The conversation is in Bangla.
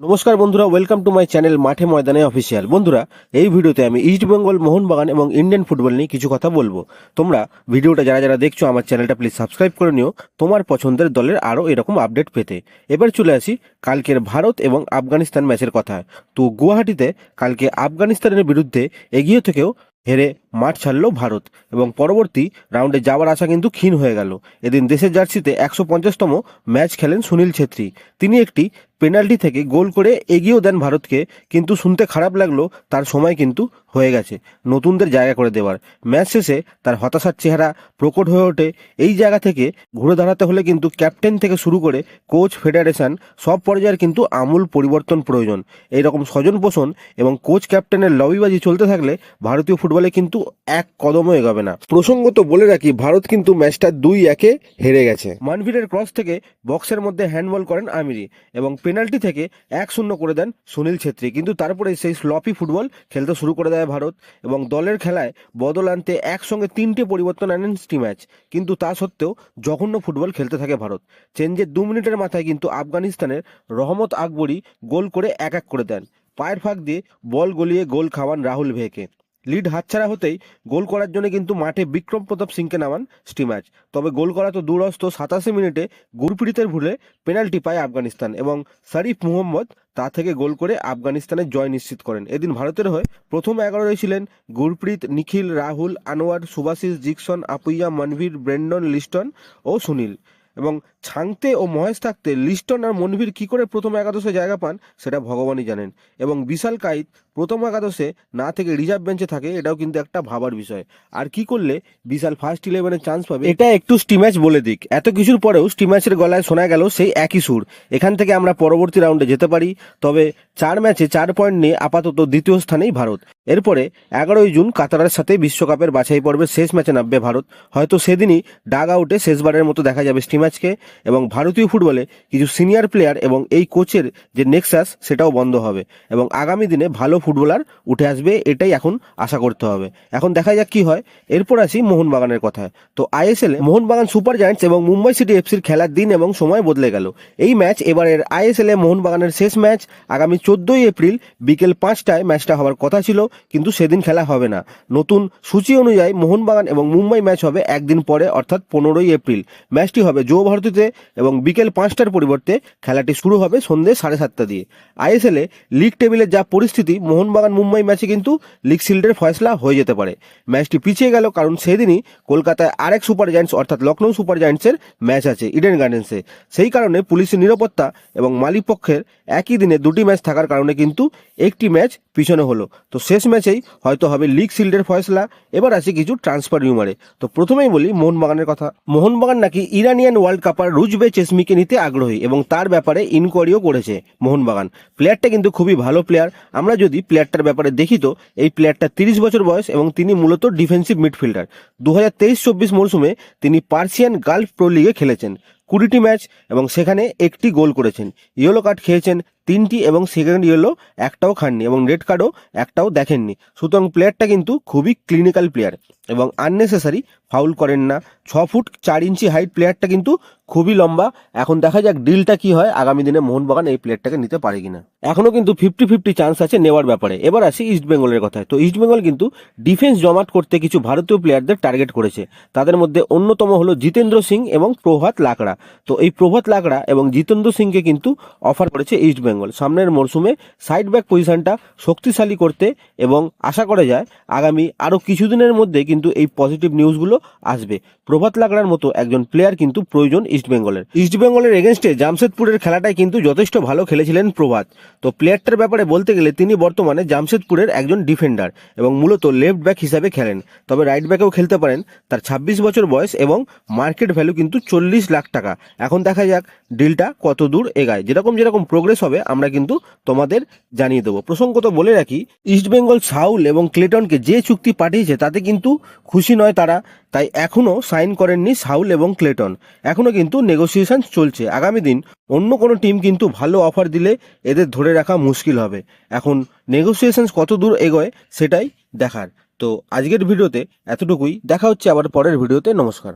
নমস্কার বন্ধুরা ওয়েলকাম টু মাই চ্যানেল মাঠে ময়দানে অফিসিয়াল বন্ধুরা, এই ভিডিওতে আমি ইস্ট বেঙ্গল মোহনবাগান এবং ইন্ডিয়ান ফুটবল নিয়ে কিছু কথা বলব। তোমরা ভিডিওটা যারা যারা দেখছ, আমার চ্যানেলটা প্লিজ সাবস্ক্রাইব করে নিও। তোমার পছন্দের দলের আরও এরকম আপডেট পেতে। এবার চলে আসি কালকের ভারত এবং আফগানিস্তান ম্যাচের কথা তো গুয়াহাটিতে কালকে আফগানিস্তানের বিরুদ্ধে এগিয়ে থেকেও হেরে মাঠ ছাড়লো ভারত এবং পরবর্তী রাউন্ডে যাওয়ার আশা কিন্তু ক্ষীণ হয়ে গেল। এদিন দেশের জার্সিতে একশো পঞ্চাশতম ম্যাচ খেলেন সুনীল ছেত্রী। তিনি একটি পেনাল্টি থেকে গোল করে এগিয়েও দেন ভারতকে, কিন্তু শুনতে খারাপ লাগল, তার সময় কিন্তু হয়ে গেছে। নতুনদের জায়গা করে দেওয়ার। ম্যাচ শেষে তার হতাশার চেহারা প্রকট হয়ে ওঠে। এই জায়গা থেকে ঘুরে দাঁড়াতে হলে কিন্তু ক্যাপ্টেন থেকে শুরু করে কোচ, ফেডারেশন, সব পর্যায়ের কিন্তু আমূল পরিবর্তন প্রয়োজন। এইরকম স্বজন পোষণ এবং কোচ ক্যাপ্টেনের লবিবাজি চলতে থাকলে ভারতীয় ফুটবলে কিন্তু এক কদমও এগোবে না। প্রসঙ্গত বলে রাখি, ভারত কিন্তু ম্যাচটা দুই একে হেরে গেছে। মানভীরের ক্রস থেকে বক্সের মধ্যে হ্যান্ডবল করেন আমিরি এবং পেনাল্টি থেকে এক শূন্য করে দেন সুনীল ছেত্রী। কিন্তু তারপরে সেই স্লপি ফুটবল খেলতে শুরু করে দেয় ভারত এবং দলের খেলায় বদল আনতে একসঙ্গে তিনটে পরিবর্তন আনেন স্টি ম্যাচ। কিন্তু তা সত্ত্বেও জঘন্য ফুটবল খেলতে থাকে ভারত। চেঞ্জের দু মিনিটের মাথায় কিন্তু আফগানিস্তানের রহমত আকবরী গোল করে এক এক করে দেন। পায়ের ফাঁক দিয়ে বল গলিয়ে গোল খাওয়ান রাহুল ভেকে। লিড হাতছাড়া হতেই গোল করার জন্য কিন্তু মাঠে বিক্রম প্রতাপ সিংকে নামান স্টিম্যাচ তবে গোল করা তো দূরস্থ সাতাশি মিনিটে গুরপ্রীতের ভুলে পেনাল্টি পায় আফগানিস্তান এবং শরীফ মুহম্মদ তা থেকে গোল করে আফগানিস্তানের জয় নিশ্চিত করেন। এদিন ভারতের হয়ে প্রথম এগারোয় ছিলেন গুরপ্রীত নিখিল, রাহুল, আনোয়ার, সুভাশিস জিকসন, আপুইয়া, মনভীর, ব্রেন্ডন লিস্টন ও সুনীল। এবং ছাংতে ও মহেশ থাকতে লিস্টন আর মনভীর কি করে প্রথম একাদশে জায়গা পান, সেটা ভগবানই জানেন। এবং বিশাল কাইত প্রথম একাদশে না থেকে রিজার্ভ বেঞ্চে থাকে, এটাও কিন্তু একটা ভাবার বিষয়। আর কি করলে বিশাল ফার্স্ট ইলেভেনে চান্স পাবে? এটা একটু স্টিম্যাচ বলে দিক। এত কিছুর পরেও স্টিম্যাচের গলায় শোনা গেল সেই একই সুর। এখান থেকে আমরা পরবর্তী রাউন্ডে যেতে পারি। তবে চার ম্যাচে চার পয়েন্ট নিয়ে আপাতত দ্বিতীয় স্থানেই ভারত। এরপরে এগারোই জুন কাতারের সাথে বিশ্বকাপের বাছাই পর্বের শেষ ম্যাচে নামবে ভারত। হয়তো সেদিনই ডাগ আউটে শেষবারের মতো দেখা যাবে স্টিম্যাচকে এবং ভারতীয় ফুটবলে কিছু সিনিয়র প্লেয়ার এবং এই কোচের যে নেক্সাস, সেটাও বন্ধ হবে এবং আগামী দিনে ভালো ফুটবলার উঠে আসবে, এটাই এখন আশা করতে হবে। এখন দেখা যাক কি হয়। এরপর আসি মোহনবাগানের কথায়। তো আইএসএল এ মোহনবাগান সুপার জায়ান্টস এবং মুম্বাই সিটি এফসির খেলার দিন এবং সময় বদলে গেল। এই ম্যাচ এবারের আইএসএল এ মোহনবাগানের শেষ ম্যাচ। আগামী চোদ্দই এপ্রিল বিকেল পাঁচটায় ম্যাচটা হওয়ার কথা ছিল, কিন্তু সেদিন খেলা হবে না। নতুন সূচি অনুযায়ী মোহনবাগান এবং মুম্বাই ম্যাচ হবে একদিন পরে, অর্থাৎ পনেরোই এপ্রিল। ম্যাচটি হবে যুব ভারতীতে এবং বিকেল পাঁচটার পরিবর্তে খেলাটি শুরু হবে সন্ধ্যে সাড়ে সাতটা দিয়ে। আইএসএলে লিগ টেবিলের যা পরিস্থিতি, মোহনবাগান মুম্বাই ম্যাচে কিন্তু লিগ শিল্ডের ফয়সলা হয়ে যেতে পারে। ম্যাচটি পিছিয়ে গেল কারণ সেদিনই কলকাতায় আরেক সুপার জায়ান্টস অর্থাৎ লখনৌ সুপার জায়ান্টসের ম্যাচ আছে ইডেন গার্ডেন্সে সেই কারণে পুলিশের নিরাপত্তা এবং মালিক পক্ষের একই দিনে দুটি ম্যাচ থাকার কারণে কিন্তু একটি ম্যাচ পিছনে হলো। তো শেষ ম্যাচেই হয়তো হবে লিগ শিল্ডের ফয়সলা। এবার আছে কিছু ট্রান্সফার রিউমারে তো প্রথমেই বলি মোহনবাগানের কথা। মোহনবাগান নাকি ইরানিয়ান ওয়ার্ল্ড কাপার রুজবে চেসমিকে নিতে আগ্রহী এবং তার ব্যাপারে ইনকোয়ারিও করেছে মোহনবাগান। প্লেয়ারটা কিন্তু খুবই ভালো প্লেয়ার আমরা যদি প্লেয়ারটার ব্যাপারে দেখি তো, এই প্লেয়ারটা তিরিশ বছর বয়স এবং তিনি মূলত ডিফেন্সিভ মিডফিল্ডার দু হাজার তেইশ চব্বিশ মরশুমে তিনি পার্সিয়ান গালফ প্রো লিগে খেলেছেন। কুড়িটি ম্যাচ এবং সেখানে একটি গোল করেছেন। ইয়েলো কার্ড খেয়েছেন তিনটি এবং সেকেন্ড ইয়েলো একটাও খাননি এবং রেড কার্ডও একটাও দেখেননি। সুতরাং প্লেয়ারটা কিন্তু খুবই ক্লিনিক্যাল প্লেয়ার এবং আননেসেসারি ফাউল করেন না। ছ ফুট চার ইঞ্চি হাইট প্লেয়ারটা কিন্তু খুবই লম্বা। এখন দেখা যাক ডিলটা কি হয়, আগামী দিনে মোহনবাগান এই প্লেয়ারটাকে নিতে পারে কিনা। এখনও কিন্তু ফিফটি ফিফটি চান্স আছে নেওয়ার ব্যাপারে। এবার আসি ইস্ট বেঙ্গলের কথায়। তো ইস্ট বেঙ্গল কিন্তু ডিফেন্স জমাট করতে কিছু ভারতীয় প্লেয়ারদের টার্গেট করেছে। তাদের মধ্যে অন্যতম হলো জিতেন্দ্র সিং এবং প্রভাত লাকড়া। তো এই প্রভাত লাকড়া এবং জিতেন্দ্র সিংকে কিন্তু অফার করেছে ইস্ট বেঙ্গল। সামনের মরশুমে সাইড ব্যাক পজিশনটা শক্তিশালী করতে এবং আশা করা যায় আগামী আরও কিছুদিনের মধ্যে কিন্তু এই পজিটিভ নিউজগুলো আসবে। প্রভাত লাগড়ার মতো একজন প্লেয়ার কিন্তু প্রয়োজন ইস্ট বেঙ্গলের ইস্ট বেঙ্গলের এগেনস্টে জামশেদপুরের খেলাটাই কিন্তু যথেষ্ট ভালো খেলেছিলেন প্রভাত। তো প্লেয়ারটার ব্যাপারে বলতে গেলে তিনি বর্তমানে জামশেদপুরের একজন ডিফেন্ডার এবং মূলত লেফট ব্যাক হিসাবে খেলেন। তবে রাইট ব্যাকেও খেলতে পারেন। তার ছাব্বিশ বছর বয়স এবং মার্কেট ভ্যালু কিন্তু চল্লিশ লাখ টাকা। এখন দেখা যাক ডিলটা কত দূর এগায়। যেরকম যেরকম প্রোগ্রেস হবে আমরা কিন্তু তোমাদের জানিয়ে দেবো। প্রসঙ্গত বলে রাখি ইস্ট বেঙ্গল সাউল এবং ক্লেটনকে যে চুক্তি পাঠিয়েছে তাতে কিন্তু খুশি নয় তারা, তাই এখনও সাইন করেননি সাউল এবং ক্লেটন এখনও কিন্তু নেগোসিয়েশন চলছে। আগামী দিন অন্য কোনো টিম কিন্তু ভালো অফার দিলে এদের ধরে রাখা মুশকিল হবে। এখন নেগোসিয়েশন কত দূর এগোয় সেটাই দেখার। তো আজকের ভিডিওতে এতটুকুই। দেখা হচ্ছে আবার পরের ভিডিওতে। নমস্কার।